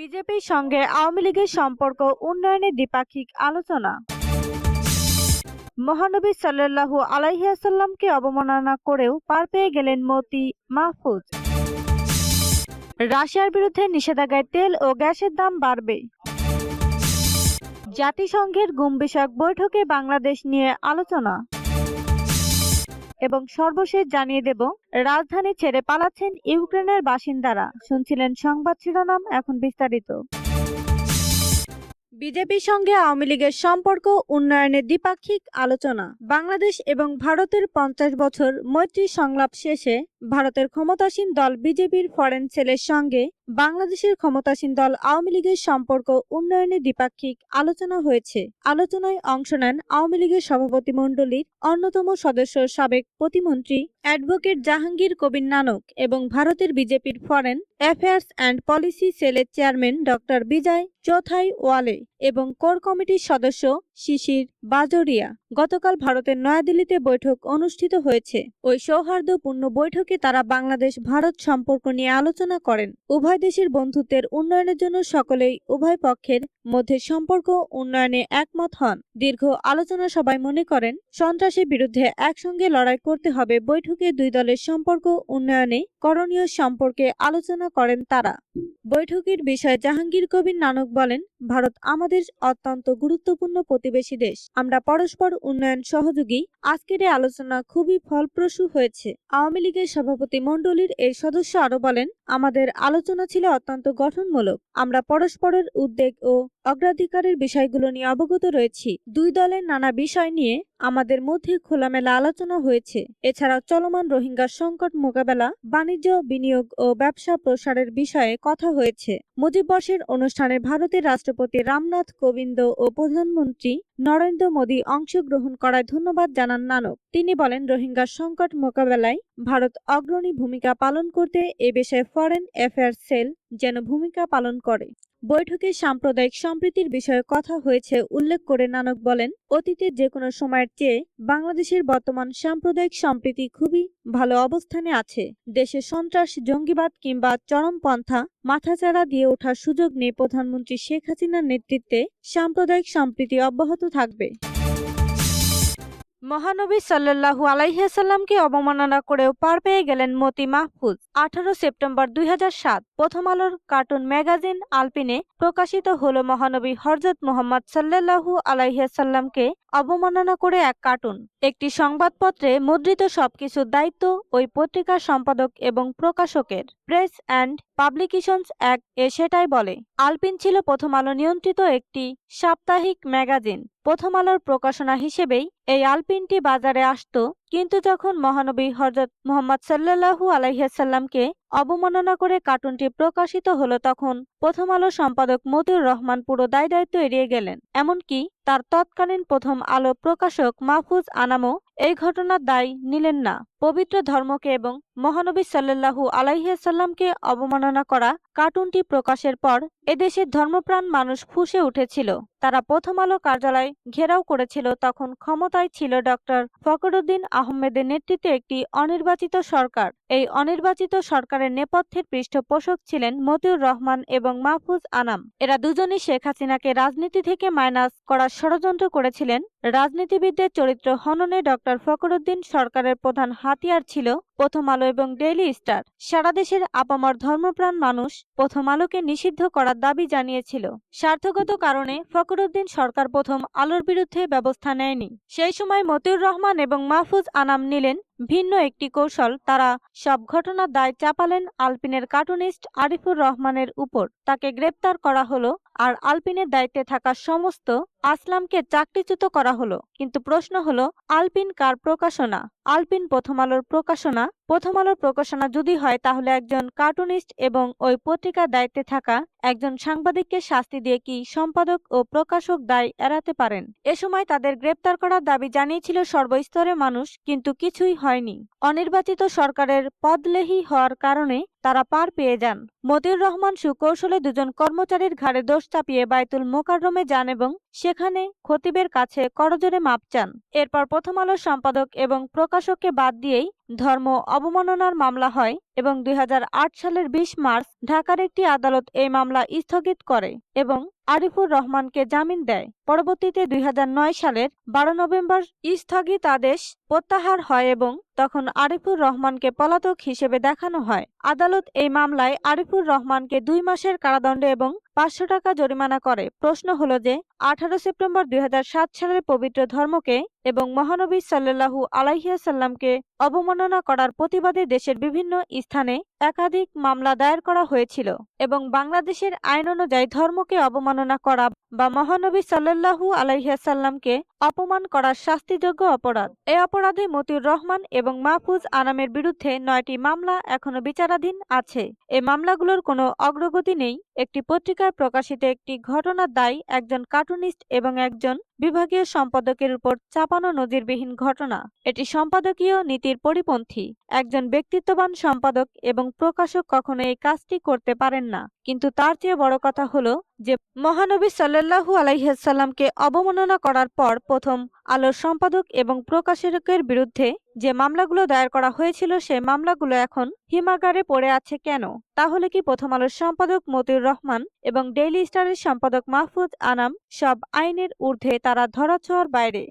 বিজেপির সঙ্গে আওয়ামী লীগের সম্পর্ক উন্নয়নে দ্বিপাক্ষিক আলোচনা। মহানবী সাল্লাল্লাহু আলাইহাসাল্লামকে অবমাননা করেও পার পেয়ে গেলেন মতি মাহফুজ। রাশিয়ার বিরুদ্ধে নিষেধাজ্ঞায় তেল ও গ্যাসের দাম বাড়বে। জাতিসংঘের গুম বিষয়ক বৈঠকে বাংলাদেশ নিয়ে আলোচনা। এবং সর্বশেষ জানিয়ে দেব রাজধানী ছেড়ে পালাচ্ছেন ইউক্রেনের বাসিন্দারা। শুনছিলেন সংবাদ শিরোনাম এখন বিস্তারিত। বিজেপির সঙ্গে আওয়ামী লীগের সম্পর্ক উন্নয়নে দ্বিপাক্ষিক আলোচনা, বাংলাদেশ এবং ভারতের পঞ্চাশ বছর মৈত্রী সংলাপ শেষে ভারতের ক্ষমতাসীন দল বিজেপির ফরেন সেলের সঙ্গে বাংলাদেশের ক্ষমতাসীন দল আওয়ামী লীগের সম্পর্ক উন্নয়নে দ্বিপাক্ষিক আলোচনা হয়েছে। আলোচনায় অংশ নেন আওয়ামী লীগের সভাপতি মণ্ডলীর অন্যতম সদস্য সাবেক প্রতিমন্ত্রী অ্যাডভোকেট জাহাঙ্গীর কবির নানক এবং ভারতের বিজেপির ফরেন অ্যাফেয়ার্স অ্যান্ড পলিসি সেলের chairman doctor Vijay Chauthaiwale. এবং কোর কমিটির সদস্য শিশির বাজরিয়া গতকাল ভারতের নয়াদিল্লিতে বৈঠক অনুষ্ঠিত হয়েছে। ওই সৌহার্দ্যপূর্ণ বৈঠকে তারা বাংলাদেশ ভারত সম্পর্ক নিয়ে আলোচনা করেন। উভয় দেশের বন্ধুত্বের উন্নয়নের জন্য সকলেই উভয় পক্ষের মধ্যে সম্পর্ক উন্নয়নে একমত হন। দীর্ঘ আলোচনা সবাই মনে করেন, সন্ত্রাসের বিরুদ্ধে একসঙ্গে লড়াই করতে হবে। বৈঠকে দুই দলের সম্পর্ক উন্নয়নে করণীয় সম্পর্কে আলোচনা করেন তারা। বৈঠকের বিষয়ে জাহাঙ্গীর কবির নানক বলেন, ভারত আমাদের অত্যন্ত গুরুত্বপূর্ণ প্রতিবেশী দেশ। আমরা পরস্পর উন্নয়ন সহযোগী। আজকের এই আলোচনা খুবই ফলপ্রসূ হয়েছে। আওয়ামী লীগের সভাপতি মণ্ডলীর এই সদস্য আরও বলেন, আমাদের আলোচনা ছিল অত্যন্ত গঠনমূলক। আমরা পরস্পরের উদ্বেগ ও অগ্রাধিকারের বিষয়গুলো নিয়ে অবগত রয়েছি। দুই দলের নানা বিষয় নিয়ে আমাদের মধ্যে খোলামেলা আলোচনা হয়েছে। এছাড়াও চলমান রোহিঙ্গা সংকট মোকাবেলা, বাণিজ্য, বিনিয়োগ ও ব্যবসা প্রসারের বিষয়ে কথা হয়েছে। মুজিববর্ষের অনুষ্ঠানে ভারতের রাষ্ট্রপতি রামনাথ কোবিন্দ ও প্রধানমন্ত্রী নরেন্দ্র মোদী অংশগ্রহণ করায় ধন্যবাদ জানান নানক। তিনি বলেন, রোহিঙ্গা সংকট মোকাবেলায় ভারত অগ্রণী ভূমিকা পালন করতে এ বিষয়ে ফরেন অ্যাফেয়ার্স সেল যেন ভূমিকা পালন করে। বৈঠকে সাম্প্রদায়িক সম্প্রীতির বিষয়ে কথা হয়েছে, উল্লেখ করে নানক বলেন, অতীতে যে কোনো সময়ের চেয়ে বাংলাদেশের বর্তমান সাম্প্রদায়িক সম্প্রীতি খুবই ভালো অবস্থানে আছে। দেশে সন্ত্রাস, জঙ্গিবাদ কিংবা চরমপন্থা মাথাচাড়া দিয়ে ওঠার সুযোগ নিয়ে প্রধানমন্ত্রী শেখ হাসিনার নেতৃত্বে সাম্প্রদায়িক সম্প্রীতি অব্যাহত থাকবে। মহানবী সাল্লাল্লাহু আলাইহাল্লামকে অবমাননা করেও পার পেয়ে গেলেন মতি মাহফুজ। আঠারো সেপ্টেম্বর দুই সাত, প্রথম আলোর কার্টুন ম্যাগাজিন আলপিনে প্রকাশিত হল মহানবী হরজত মোহাম্মদ সাল্লাহু আলাইহাল্লামকে অবমাননা করে এক কার্টুন। একটি সংবাদপত্রে মুদ্রিত সবকিছুর দায়িত্ব ওই পত্রিকার সম্পাদক এবং প্রকাশকের। প্রেস অ্যান্ড পাবলিকেশনস এক এ সেটাই বলে। আলপিন ছিল প্রথম আলো নিয়ন্ত্রিত একটি সাপ্তাহিক ম্যাগাজিন। প্রথম আলোর প্রকাশনা হিসেবেই এই আলপিনটি বাজারে আসত কিন্তু যখন মহানবী হজরত মোহাম্মদ সাল্লাল্লাহু আলাইহাসাল্লামকে অবমাননা করে কার্টুনটি প্রকাশিত হলো তখন প্রথম আলো সম্পাদক মতিউর রহমান পুরো দায় দায়িত্ব এড়িয়ে গেলেন। এমনকি তার তৎকালীন প্রথম আলো প্রকাশক মাহফুজ আনামও এই ঘটনার দায় নিলেন না। পবিত্র ধর্মকে এবং মহানবী সাল্লাল্লাহু আলাইহাল্লামকে অবমাননা করা কার্টুনটি প্রকাশের পর এদেশের ধর্মপ্রাণ মানুষ ফুসে উঠেছিল। তারা প্রথম আলো কার্যালয় ঘেরাও করেছিল, তখন ক্ষমতায় ছিল ডক্টর ফকরুদ্দিন আহমেদের নেতৃত্বে একটি অনির্বাচিত সরকার। এই অনির্বাচিত সরকারের নেপথ্যের পৃষ্ঠপোষক ছিলেন মতিউর রহমান এবং মাহফুজ আনাম। এরা দুজনই শেখ হাসিনাকে রাজনীতি থেকে মাইনাস করার ষড়যন্ত্র করেছিলেন। রাজনীতিবিদদের চরিত্র হননে ডক্টর ফকরুদ্দিন সরকারের প্রধান হাতিয়ার ছিল প্রথম আলো এবং ডেইলি স্টার। সারা দেশের আপামর ধর্মপ্রাণ মানুষ প্রথম আলোকে নিষিদ্ধ করার দাবি জানিয়েছিল। স্বার্থগত কারণে ফকরুদ্দিন সরকার প্রথম আলোর বিরুদ্ধে ব্যবস্থা নেয়নি। সেই সময় মতিউর রহমান এবং মাহফুজ আনাম নিলেন ভিন্ন একটি কৌশল তারা সব ঘটনার দায় চাপালেন আলপিনের কার্টুনিস্ট আরিফুর রহমানের উপর। তাকে গ্রেপ্তার করা হলো আর আলপিনের দায়িত্বে থাকা সমস্ত আসলামকে চাকরিচ্যুত করা হলো। কিন্তু প্রশ্ন হলো, আলপিন কার প্রকাশনা? আলপিন প্রথম আলোর প্রকাশনা? প্রথম আলোর প্রকাশনা যদি হয়, তাহলে একজন কার্টুনিস্ট এবং ওই পত্রিকার দায়িত্বে থাকা একজন সাংবাদিককে শাস্তি দিয়ে কি সম্পাদক ও প্রকাশক দায় এড়াতে পারেন? এ সময় তাদের গ্রেপ্তার করার দাবি জানিয়েছিল সর্বস্তরের মানুষ, কিন্তু কিছুই হয়নি। অনির্বাচিত সরকারের পদলেহী হওয়ার কারণে তারা পার পেয়ে যান। মতিউর রহমান সুকৌশলে দুজন কর্মচারীর ঘাড়ে দোষ চাপিয়ে বায়তুল মোকাররমে যান এবং সেখানে খতিবের কাছে করজোরে মাপ চান। এরপর প্রথম আলোর সম্পাদক এবং প্রকাশককে বাদ দিয়েই ধর্ম অবমাননার মামলা হয় এবং দুই সালের ২০ মার্চ ঢাকার একটি আদালত এই মামলা স্থগিত করে এবং আরিফুর রহমানকে জামিন দেয়। পরবর্তীতে দুই সালের বারো নভেম্বর স্থগিতাদেশ প্রত্যাহার হয় এবং তখন আরিফুর রহমানকে পলাতক হিসেবে দেখানো হয়। আদালত এই মামলায় আরিফুর রহমানকে দুই মাসের কারাদণ্ড এবং পাঁচশো টাকা জরিমানা করে। প্রশ্ন হলো যে আঠারো সেপ্টেম্বর দুই হাজার সাত সালের পবিত্র ধর্মকে এবং মহানবী সাল্লাল্লাহু আলাইসাল্লামকে অবমাননা করার প্রতিবাদে দেশের বিভিন্ন স্থানে একাধিক মামলা দায়ের করা হয়েছিল এবং বাংলাদেশের আইন অনুযায়ী ধর্মকে অবমাননা করা বা মহানবী সাল্লাল্লাহু আলাইসাল্লামকে অপমান করার শাস্তিযোগ্য অপরাধ। এ অপরাধে মতিউর রহমান এবং মাহফুজ আনামের বিরুদ্ধে নয়টি মামলা এখনও বিচারাধীন আছে। এ মামলাগুলোর কোনো অগ্রগতি নেই। একটি পত্রিকায় প্রকাশিত একটি ঘটনার দায় একজন কার্টুনিস্ট এবং একজন বিভাগীয় সম্পাদকের উপর চাপানো নজিরবিহীন ঘটনা। এটি সম্পাদকীয় নীতির পরিপন্থী। একজন ব্যক্তিত্ববান সম্পাদক এবং প্রকাশক কখনো এই কাজটি করতে পারেন না। কিন্তু তার চেয়ে বড় কথা হলো যে, মহানবী সাল্লাহু আলাইহাল্লামকে অবমাননা করার পর প্রথম আলোর সম্পাদক এবং প্রকাশকের বিরুদ্ধে যে মামলাগুলো দায়ের করা হয়েছিল সেই মামলাগুলো এখন হিমাগারে পড়ে আছে কেন? তাহলে কি প্রথম আলোর সম্পাদক মতিউর রহমান এবং ডেইলি স্টারের সম্পাদক মাহফুজ আনাম সব আইনের ঊর্ধ্বে তারা ধরাছোঁয়ার বাইরে?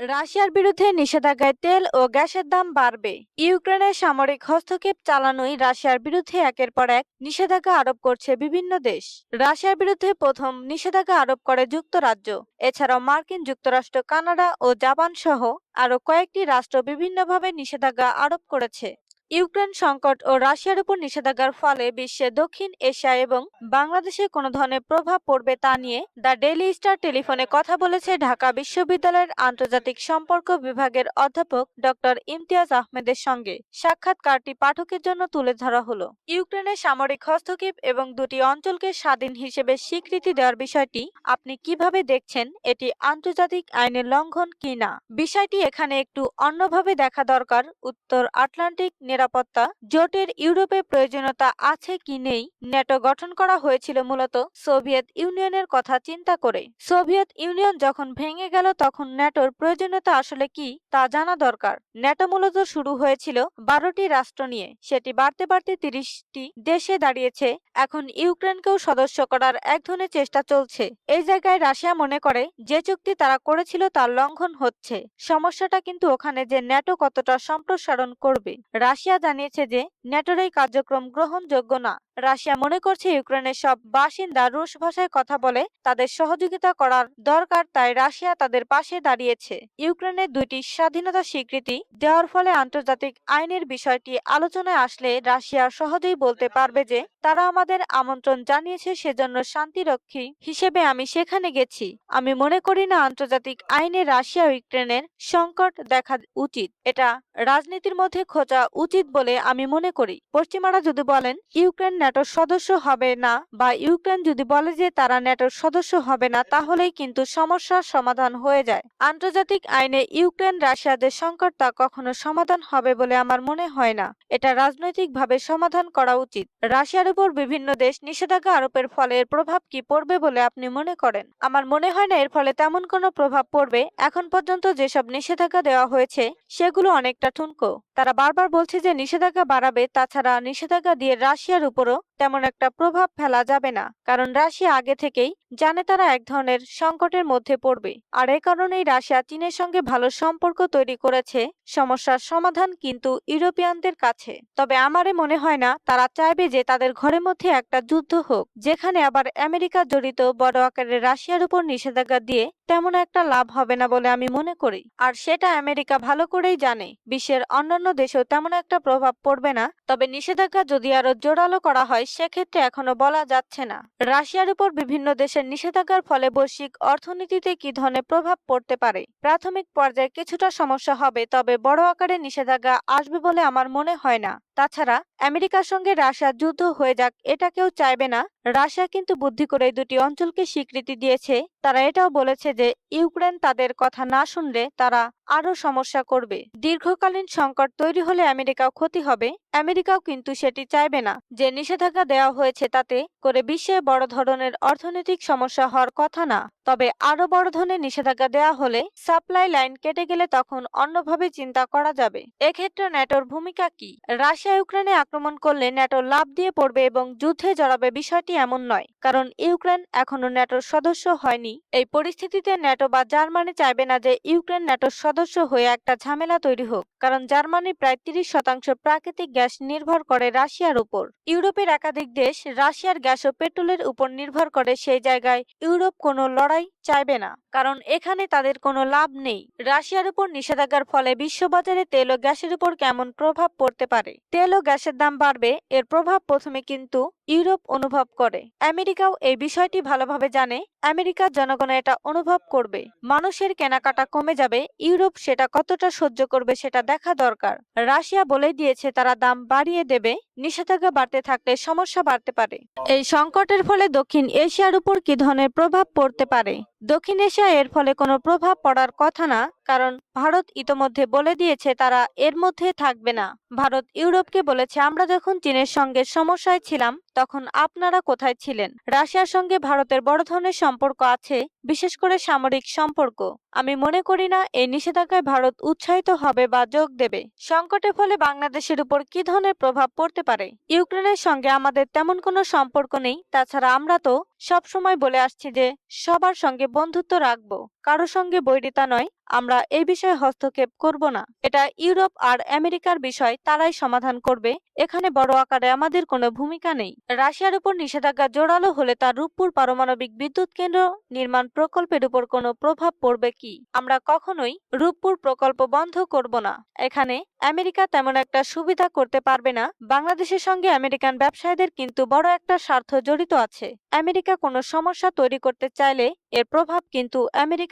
রাশিয়ার বিরুদ্ধে নিষেধাজ্ঞায় তেল ও গ্যাসের দাম বাড়বে। ইউক্রেনের সামরিক হস্তক্ষেপ চালানোই রাশিয়ার বিরুদ্ধে একের পর এক নিষেধাজ্ঞা আরোপ করছে বিভিন্ন দেশ। রাশিয়ার বিরুদ্ধে প্রথম নিষেধাজ্ঞা আরোপ করে যুক্তরাজ্য। এছাড়াও মার্কিন যুক্তরাষ্ট্র, কানাডা ও জাপান সহ আরও কয়েকটি রাষ্ট্র বিভিন্নভাবে নিষেধাজ্ঞা আরোপ করেছে। ইউক্রেন সংকট ও রাশিয়ার উপর নিষেধাজ্ঞার ফলে বিশ্বে দক্ষিণ এশিয়া এবং বাংলাদেশে কোনো ধরনের প্রভাব পড়বে তা নিয়ে দ্য ডেইলি স্টার টেলিফোনে কথা বলেছে ঢাকা বিশ্ববিদ্যালয়ের আন্তর্জাতিক সম্পর্ক বিভাগের অধ্যাপক ডক্টর ইমতিয়াজ আহমেদের সঙ্গে। সাক্ষাৎকারটি পাঠকের জন্য তুলে ধরা হলো। ইউক্রেনের সামরিক হস্তক্ষেপ এবং দুটি অঞ্চলকে স্বাধীন হিসেবে স্বীকৃতি দেওয়ার বিষয়টি আপনি কীভাবে দেখছেন? এটি আন্তর্জাতিক আইনের লঙ্ঘন কিনা? বিষয়টি এখানে একটু অন্যভাবে দেখা দরকার। উত্তর আটলান্টিক নিরাপত্তা। জোটের ইউরোপে প্রয়োজনীয়তা আছে কি নেই? ন্যাটো গঠন করা হয়েছিল মূলত সোভিয়েত ইউনিয়নের কথা চিন্তা করে। সোভিয়েত ইউনিয়ন যখন ভেঙে গেল তখন ন্যাটোর প্রয়োজনীয়তা আসলে কি তা জানা দরকার। নেটো মূলত শুরু হয়েছিল বারোটি রাষ্ট্র নিয়ে। সেটি বাড়তে বাড়তে তিরিশটি দেশে দাঁড়িয়েছে। এখন ইউক্রেনকেও সদস্য করার এক ধরনের চেষ্টা চলছে। এই জায়গায় রাশিয়া মনে করে, যে চুক্তি তারা করেছিল তার লঙ্ঘন হচ্ছে। সমস্যাটা কিন্তু ওখানে যে ন্যাটো কতটা সম্প্রসারণ করবে। রাশিয়া জানিয়েছে যে, ন্যাটোর এই কার্যক্রম গ্রহণযোগ্য না। রাশিয়া মনে করছে ইউক্রেনের সব বাসিন্দা রুশ ভাষায় কথা বলে তাদের সহযোগিতা করার দরকার, তাই রাশিয়া তাদের পাশে দাঁড়িয়েছে। ইউক্রেনের দুইটি স্বাধীনতা স্বীকৃতি দেওয়ার ফলে আন্তর্জাতিক আইনের বিষয়টি আলোচনায় আসলে রাশিয়া সহজেই বলতে পারবে যে তারা আমাদের আমন্ত্রণ জানিয়েছে সেজন্য শান্তিরক্ষী হিসেবে আমি সেখানে গেছি। আমি মনে করি না আন্তর্জাতিক আইনে রাশিয়া ইউক্রেনের সংকট দেখা উচিত। এটা রাজনীতির মধ্যে খোঁজা উচিত বলে আমি মনে করি। পশ্চিমারা যদি বলেন ইউক্রেন ন্যাটোর সদস্য হবে না বা ইউক্রেন যদি বলে যে তারা ন্যাটোর সদস্য হবে না, তাহলেই কিন্তু সমস্যার সমাধান হয়ে যায়। আন্তর্জাতিক আইনে ইউক্রেন রাশিয়াদের সংকট তা কখনো সমাধান হবে বলে আমার মনে হয় না। এটা রাজনৈতিকভাবে সমাধান করা উচিত। রাশিয়ার উপর বিভিন্ন দেশ নিষেধাজ্ঞা আরোপের ফলে এর প্রভাব কি পড়বে বলে আপনি মনে করেন? আমার মনে হয় না এর ফলে তেমন কোনো প্রভাব পড়বে। এখন পর্যন্ত যেসব নিষেধাজ্ঞা দেওয়া হয়েছে, সেগুলো অনেকটা ঠুনকো। তারা বারবার বলছে যে নিষেধাজ্ঞা বাড়াবে, তাছাড়া নিষেধাজ্ঞা দিয়ে রাশিয়ার উপরও তেমন একটা প্রভাব ফেলা যাবে না। কারণ রাশিয়া আগে থেকেই জানে তারা এক ধরনের সংকটের মধ্যে পড়বে। আর এই কারণেই রাশিয়া চীনের সঙ্গে ভালো সম্পর্ক তৈরি করেছে। সমস্যার সমাধান কিন্তু ইউরোপিয়ানদের কাছে। তবে আমারে মনে হয় না, তারা চাইবে যে তাদের ঘরের মধ্যে একটা যুদ্ধ হোক, যেখানে আবার আমেরিকা জড়িত বড় আকারের রাশিয়ার উপর নিষেধাজ্ঞা দিয়ে তেমন একটা লাভ হবে না বলে আমি মনে করি। আর সেটা আমেরিকা ভালো করেই জানে। বিশ্বের অন্যান্য দেশেও তেমন একটা প্রভাব পড়বে না। তবে নিষেধাজ্ঞা যদি আরও জোরালো করা হয়, সেক্ষেত্রে এখনও বলা যাচ্ছে না। রাশিয়ার উপর বিভিন্ন দেশের নিষেধাজ্ঞার ফলে বৈশ্বিক অর্থনীতিতে কি ধরনের প্রভাব পড়তে পারে? প্রাথমিক পর্যায়ে কিছুটা সমস্যা হবে, তবে বড় আকারে নিষেধাজ্ঞা আসবে বলে আমার মনে হয় না। তাছাড়া, আমেরিকার সঙ্গে রাশিয়ার যুদ্ধ হয়ে যাক, এটা কেউ চাইবে না। রাশিয়া কিন্তু বুদ্ধি করে দুটি অঞ্চলকে স্বীকৃতি দিয়েছে। তারা এটাও বলেছে যে, ইউক্রেন তাদের কথা না শুনলে তারা আরও সমস্যা করবে। দীর্ঘকালীন সংকট তৈরি হলে আমেরিকাও ক্ষতি হবে। আমেরিকাও কিন্তু সেটি চাইবে না। যে নিষেধাজ্ঞা দেওয়া হয়েছে তাতে করে বিশ্বে বড় ধরনের অর্থনৈতিক সমস্যা হওয়ার কথা না। তবে আরও বড় ধরনের নিষেধাজ্ঞা দেওয়া হলে সাপ্লাই লাইন কেটে গেলে তখন অন্যভাবে চিন্তা করা যাবে। এক্ষেত্রে ন্যাটোর ভূমিকা কি? রাশিয়া ইউক্রেনে আক্রমণ করলে ন্যাটো লাভ দিয়ে পড়বে এবং যুদ্ধে জড়াবে বিষয়টি এমন নয়, কারণ ইউক্রেন এখনও ন্যাটোর সদস্য হয়নি। এই পরিস্থিতিতে ন্যাটো বা জার্মানি চাইবে না যে ইউক্রেন ন্যাটোর সদস্য হয়ে একটা ঝামেলা তৈরি হোক, কারণ জার্মানি প্রায় তিরিশ শতাংশ প্রাকৃতিক গ্যাস নির্ভর করে রাশিয়ার উপর। ইউরোপের একাধিক দেশ রাশিয়ার গ্যাস ও পেট্রোলের উপর নির্ভর করে সেই জায়গায় ইউরোপ কোনো লড়াই চাইবে না, কারণ এখানে তাদের কোনো লাভ নেই। রাশিয়ার উপর নিষেধাজ্ঞার ফলে বিশ্ববাজারে তেল ও গ্যাসের উপর কেমন প্রভাব পড়তে পারে? তেল ও গ্যাসের দাম বাড়বে, এর প্রভাব প্রথমে কিন্তু ইউরোপ অনুভব করে। আমেরিকাও এই বিষয়টি ভালোভাবে জানে। আমেরিকার জনগণ এটা অনুভব করবে। মানুষের কেনাকাটা কমে যাবে। ইউরোপ সেটা কতটা সহ্য করবে সেটা দেখা দরকার। রাশিয়া বলে দিয়েছে তারা দাম বাড়িয়ে দেবে। নিষেধাজ্ঞা বাড়তে থাকলে সমস্যা বাড়তে পারে। এই সংকটের ফলে দক্ষিণ এশিয়ার উপর কি ধরনের প্রভাব পড়তে পারে? দক্ষিণ এশিয়া এর ফলে কোনো প্রভাব পড়ার কথা না, কারণ ভারত ইতোমধ্যে বলে দিয়েছে তারা এর মধ্যে থাকবে না। ভারত ইউরোপকে বলেছে, আমরা যখন চীনের সঙ্গে সমস্যায় ছিলাম, তখন আপনারা কোথায় ছিলেন? রাশিয়ার সঙ্গে ভারতের বড় ধরনের সম্পর্ক আছে, বিশেষ করে সামরিক সম্পর্ক। আমি মনে করি না এই নিষেধাজ্ঞায় ভারত উৎসাহিত হবে বা যোগ দেবে। সংকটের ফলে বাংলাদেশের উপর কি ধরনের প্রভাব পড়তে পারে? ইউক্রেনের সঙ্গে আমাদের তেমন কোনো সম্পর্ক নেই, তাছাড়া আমরা তো সব সময় বলে আসছি যে সবার সঙ্গে বন্ধুত্ব রাখব। কারও সঙ্গে বৈরিতা নয়, আমরা এই বিষয়ে হস্তক্ষেপ করব না। এটা ইউরোপ আর আমেরিকার বিষয়, তারাই সমাধান করবে। এখানে বড় আকারে আমাদের কোনো ভূমিকা নেই। রাশিয়ার উপর নিষেধাজ্ঞা জোরালো হলে তার রূপপুর পারমাণবিক বিদ্যুৎ কেন্দ্র নির্মাণ প্রকল্পের উপর কোনো প্রভাব পড়বে কি? আমরা কখনোই রূপপুর প্রকল্প বন্ধ করব না। এখানে আমেরিকা তেমন একটা সুবিধা করতে পারবে না। বাংলাদেশের সঙ্গে আমেরিকান ব্যবসায়ীদের কিন্তু বড় একটা স্বার্থ জড়িত আছে। আমেরিকা কোনো সমস্যা তৈরি করতে চাইলে এর প্রভাব কিন্তু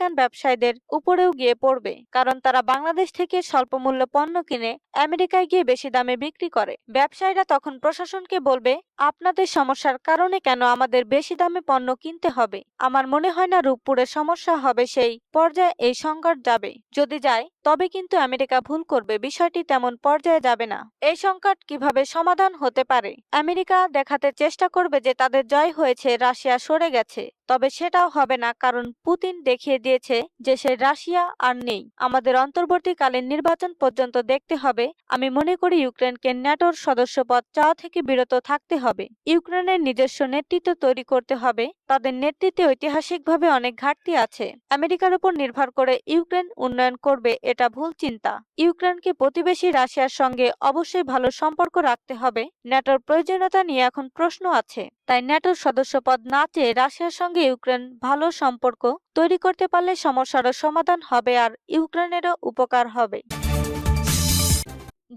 আমেরিকান ব্যবসায়ীদের উপরেও গিয়ে পড়বে, কারণ তারা বাংলাদেশ থেকে স্বল্প মূল্য পণ্য কিনে আমেরিকায় গিয়ে বেশি দামে বিক্রি করে। ব্যবসায়ীরা তখন প্রশাসনকে বলবে, আপনাদের সমস্যার কারণে কেন আমাদের বেশি দামে পণ্য কিনতে হবে? আমার মনে হয় না রূপপুরে সমস্যা হবে সেই পর্যায়ে এই সংকট যাবে। যদি যায়, তবে কিন্তু আমেরিকা ভুল করবে, বিষয়টি তেমন পর্যায়ে যাবে না। এই সংকট কীভাবে সমাধান হতে পারে? আমেরিকা দেখাতে চেষ্টা করবে যে তাদের জয় হয়েছে, রাশিয়া সরে গেছে। তবে সেটাও হবে না, কারণ পুতিন দেখিয়ে দিয়েছে যে সে রাশিয়া আর নেই। আমাদের অন্তর্বর্তীকালীন নির্বাচন পর্যন্ত দেখতে হবে। আমি মনে করি ইউক্রেনকে ন্যাটোর সদস্যপদ চাওয়া থেকে বিরত থাকতে হবে। ইউক্রেনের নিজস্ব নেতৃত্ব তৈরি করতে হবে। তাদের নেতৃত্বে ঐতিহাসিকভাবে অনেক ঘাটতি আছে। আমেরিকার উপর নির্ভর করে ইউক্রেন উন্নয়ন করবে এটা ভুল চিন্তা। ইউক্রেনকে প্রতিবেশী রাশিয়ার সঙ্গে অবশ্যই ভালো সম্পর্ক রাখতে হবে। ন্যাটোর প্রয়োজনীয়তা নিয়ে এখন প্রশ্ন আছে। তাই ন্যাটোর সদস্যপদ না চেয়ে রাশিয়ার সঙ্গে ইউক্রেন ভালো সম্পর্ক তৈরি করতে পারলে সমস্যারও সমাধান হবে আর ইউক্রেনেরও উপকার হবে।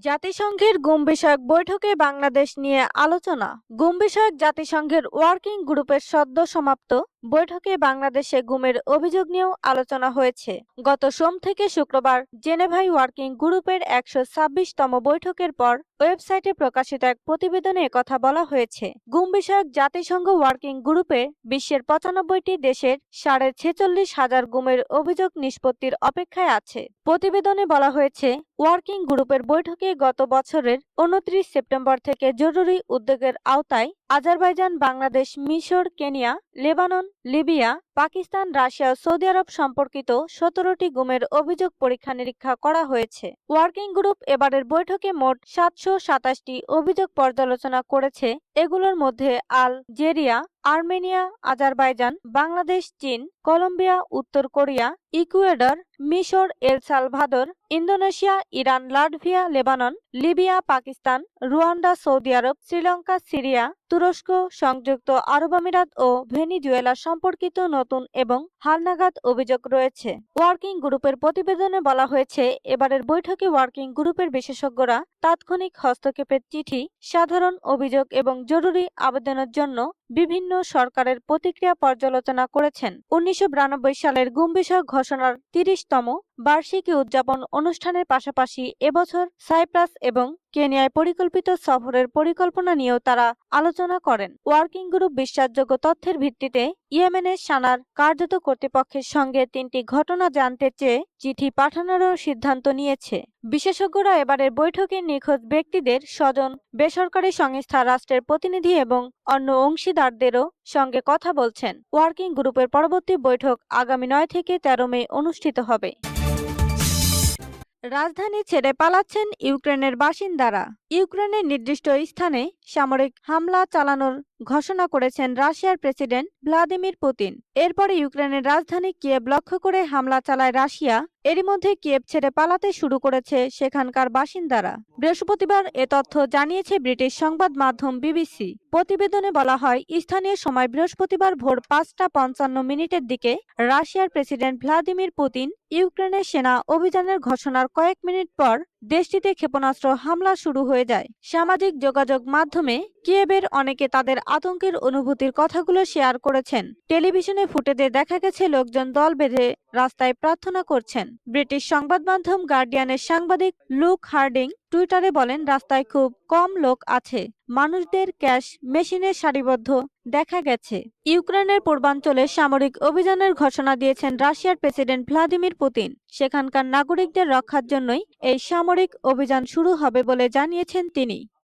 জাতিসংঘের গুম বিষয়ক বৈঠকে বাংলাদেশ নিয়ে আলোচনা। গুম বিষয়ক জাতিসংঘের ওয়ার্কিং গ্রুপের সদ্য সমাপ্ত বৈঠকে বাংলাদেশে গুমের অভিযোগ নিয়েও আলোচনা হয়েছে। গত সোম থেকে শুক্রবার জেনেভাই ওয়ার্কিং গ্রুপের একশো ছাব্বিশতম বৈঠকের পর ওয়েবসাইটে প্রকাশিত এক প্রতিবেদনে কথা বলা হয়েছে। গুম বিষয়ক জাতিসংঘ ওয়ার্কিং গ্রুপে বিশ্বের পঁচানব্বইটি দেশের সাড়ে ছেচল্লিশ হাজার গুমের অভিযোগ নিষ্পত্তির অপেক্ষায় আছে। প্রতিবেদনে বলা হয়েছে, ওয়ার্কিং গ্রুপের বৈঠকে গত বছরের উনত্রিশ সেপ্টেম্বর থেকে জরুরি উদ্যোগের আওতায় আজারবাইজান, বাংলাদেশ, মিশর, Kenya, Lebanon Libya Pakistan, Russia, Saudi Arab সম্পর্কিত সতেরোটি গুমের অভিযোগ পরীক্ষা নিরীক্ষা করা হয়েছে। ওয়ার্কিং গ্রুপ এবারের বৈঠকে মোট সাতশো সাতাশটি অভিযোগ পর্যালোচনা করেছে। এগুলোর মধ্যে Algeria Armenia, Azerbaijan, Bangladesh, চীন, কলম্বিয়া, উত্তর কোরিয়া, ইকুয়েডর, মিশর, El Salvador, Indonesia, Iran, Latvia, Lebanon, Libya, Pakistan, Rwanda, Saudi Arab, Sri Lanka, Syria, তুরস্ক, সংযুক্ত আরব আমিরাত ও ভেনিজুয়েলা সম্পর্কিত নতুন এবং হালনাগাদ অভিযোগ রয়েছে। ওয়ার্কিং গ্রুপের প্রতিবেদনে বলা হয়েছে, এবারের বৈঠকে ওয়ার্কিং গ্রুপের বিশেষজ্ঞরা তাৎক্ষণিক হস্তক্ষেপের চিঠি, সাধারণ অভিযোগ এবং জরুরি আবেদনের জন্য বিভিন্ন সরকারের প্রতিক্রিয়া পর্যালোচনা করেছেন। উনিশশো বিরানব্বই সালের গুম বিষয়ক ঘোষণার তিরিশতম বার্ষিকী উদযাপন অনুষ্ঠানের পাশাপাশি এবছর সাইপ্রাস এবং কেনিয়ায় পরিকল্পিত সফরের পরিকল্পনা নিয়েও তারা আলোচনা করেন। ওয়ার্কিং গ্রুপ বিশ্বাসযোগ্য তথ্যের ভিত্তিতে ইয়েমেনের সানার কার্যত কর্তৃপক্ষের সঙ্গে তিনটি ঘটনা জানতে চেয়ে চিঠি পাঠানোরও সিদ্ধান্ত নিয়েছে। বিশেষজ্ঞরা এবারের বৈঠকে নিখোঁজ ব্যক্তিদের স্বজন, বেসরকারি সংস্থা রাষ্ট্রের প্রতিনিধি এবং অন্য অংশীদারদেরও সঙ্গে কথা বলছেন। ওয়ার্কিং গ্রুপের পরবর্তী বৈঠক আগামী নয় থেকে তেরো মে অনুষ্ঠিত হবে। রাজধানী ছেড়ে পালাচ্ছেন ইউক্রেনের বাসিন্দারা। ইউক্রেনের নির্দিষ্ট স্থানে সামরিক হামলা চালানোর ঘোষণা করেছেন রাশিয়ার প্রেসিডেন্ট ভ্লাদিমির পুতিন। এরপরে ইউক্রেনের রাজধানী কিয়েভ লক্ষ্য করে হামলা চালায় রাশিয়া। এরই মধ্যে কিয়েভ ছেড়ে পালাতে শুরু করেছে সেখানকার বাসিন্দারা। বৃহস্পতিবার এ তথ্য জানিয়েছে ব্রিটিশ সংবাদ মাধ্যম বিবিসি। প্রতিবেদনে বলা হয়, স্থানীয় সময় বৃহস্পতিবার ভোর পাঁচটা পঞ্চান্ন মিনিটের দিকে রাশিয়ার প্রেসিডেন্ট ভ্লাদিমির পুতিন ইউক্রেনের সেনা অভিযানের ঘোষণার কয়েক মিনিট পর দেশটিতে ক্ষেপণাস্ত্র হামলা শুরু হয়ে যায়। সামাজিক যোগাযোগ মাধ্যমে কিয়েবের অনেকে তাদের আতঙ্কের অনুভূতির কথাগুলো শেয়ার করেছেন। টেলিভিশনে ফুটেজে দেখা গেছে, লোকজন দল বেঁধে রাস্তায় প্রার্থনা করছেন। ব্রিটিশ সংবাদ মাধ্যম গার্ডিয়ানের সাংবাদিক লুক হার্ডিং টুইটারে বলেন, রাস্তায় খুব কম লোক আছে। মানুষদের ক্যাশ মেশিনে সারিবদ্ধ দেখা গেছে। ইউক্রেনের পূর্বাঞ্চলে সামরিক অভিযানের ঘোষণা দিয়েছেন রাশিয়ার প্রেসিডেন্ট ভ্লাদিমির পুতিন। সেখানকার নাগরিকদের রক্ষার জন্যই এই সামরিক অভিযান শুরু হবে বলে জানিয়েছেন তিনি।